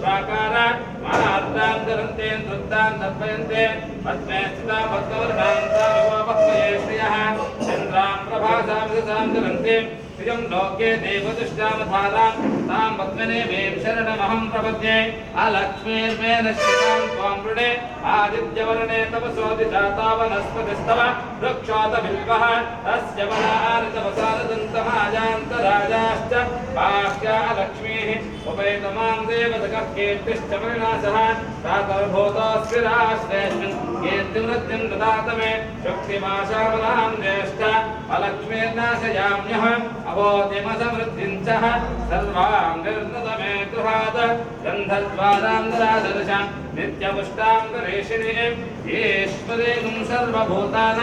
प्राकार। मानार्तां दरन्ते नृत्तां पद्मे स्थिता पद्मवर्णां श्रियः। चन्द्रां प्रभासां विदसां श्रियं लोके देवदुष्टामधारां तां पद्मनेवीं शरणमहं प्रपद्ये। अलक्ष्मीर्मे नश्यतां त्वां वृणे। आदित्यवर्णे तपसोदिजाता वनस्पतिस्तव वृक्षोत बिल्वः तस्य वनारितवसारदन्तमाजान्तराजाश्च बाह्या लक्ष्मीः उपैतमां देवतकः कीर्तिश्च परिणाशः प्रातर्भूतोऽस्मिराश्रेष्मिन् कीर्तिवृद्धिं ददात मे शक्तिमाशाबलां ज्येष्ठ अलक्ष्मीर्नाशयाम्यः अवोतिमसमृद्धिं च सर्वां निर्नतमे गृहात् गन्धद्वारां ददादर्श नित्यपुष्टां सर्वभूतानां